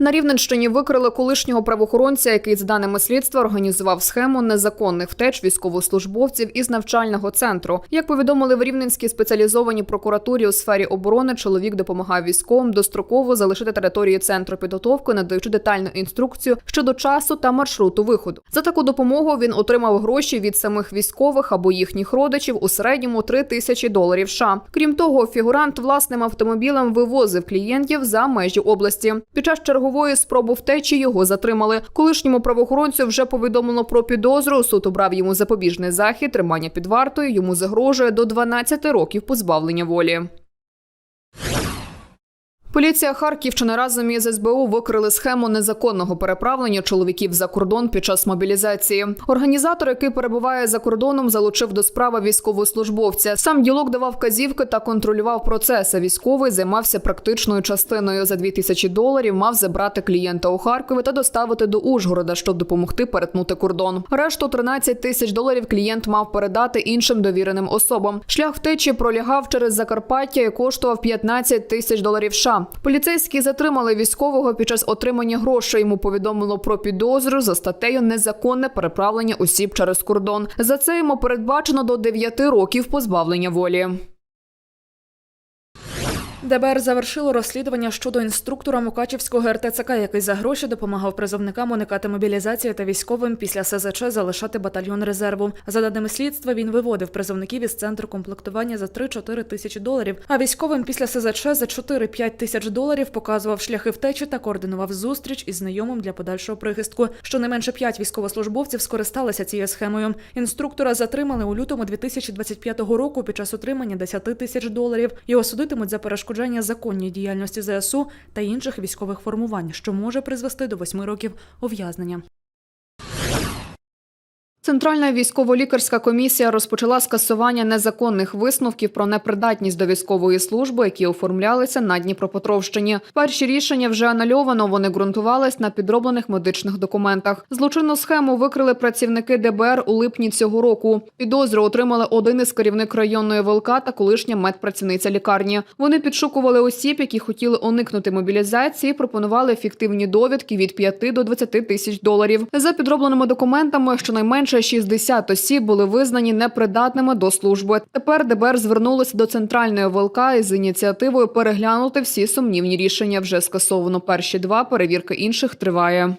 На Рівненщині викрили колишнього правоохоронця, який, за даними слідства, організував схему незаконних втеч військовослужбовців із навчального центру. Як повідомили в Рівненській спеціалізованій прокуратурі у сфері оборони, чоловік допомагав військовим достроково залишити територію центру підготовки, надаючи детальну інструкцію щодо часу та маршруту виходу. За таку допомогу він отримав гроші від самих військових або їхніх родичів у середньому 3 тисячі доларів. США. Крім того, фігурант власним автомобілем вивозив клієнтів за межі області. Під час чергової спроби втечі його затримали. Колишньому правоохоронцю вже повідомлено про підозру. Суд обрав йому запобіжний захід, тримання під вартою. Йому загрожує до 12 років позбавлення волі. Поліція Харківщини разом із СБУ викрили схему незаконного переправлення чоловіків за кордон під час мобілізації. Організатор, який перебуває за кордоном, залучив до справи військовослужбовця. Сам ділок давав вказівки та контролював процес. а Військовий займався практичною частиною. За 2 тисячі доларів мав забрати клієнта у Харкові та доставити до Ужгорода, щоб допомогти перетнути кордон. Решту 13 тисяч доларів клієнт мав передати іншим довіреним особам. Шлях втечі пролягав через Закарпаття і коштував 15 тисяч доларів. США. Поліцейські затримали військового під час отримання грошей. Йому повідомило про підозру за статтею незаконне переправлення осіб через кордон. За це йому передбачено до 9 років позбавлення волі. ДБР завершило розслідування щодо інструктора Мукачівського РТЦК, який за гроші допомагав призовникам уникати мобілізації та військовим після СЗЧ залишати батальйон резерву. За даними слідства, він виводив призовників із центру комплектування за 3-4 тисячі доларів. А військовим після СЗЧ за 4-5 тисяч доларів показував шляхи втечі та координував зустріч із знайомим для подальшого прихистку. Щонайменше 5 військовослужбовців скористалися цією схемою. Інструктора затримали у лютому 2025 року під час отримання 10 тисяч доларів. Його судитимуть за перешкоджання законній діяльності ЗСУ та інших військових формувань, що може призвести до восьми років ув'язнення. Центральна військово-лікарська комісія розпочала скасування незаконних висновків про непридатність до військової служби, які оформлялися на Дніпропетровщині. Перші рішення вже анальовано. Вони ґрунтувались на підроблених медичних документах. Злочинну схему викрили працівники ДБР у липні цього року. Підозру отримали один із керівник районної ВЛК та колишня медпрацівниця лікарні. Вони підшукували осіб, які хотіли уникнути мобілізації. Пропонували фіктивні довідки від 5 до 20 тисяч доларів. За підробленими документами, щонайменше 60 осіб були визнані непридатними до служби. Тепер ДБР звернулося до центральної ВЛК із ініціативою переглянути всі сумнівні рішення. Вже скасовано перші два. Перевірка інших триває.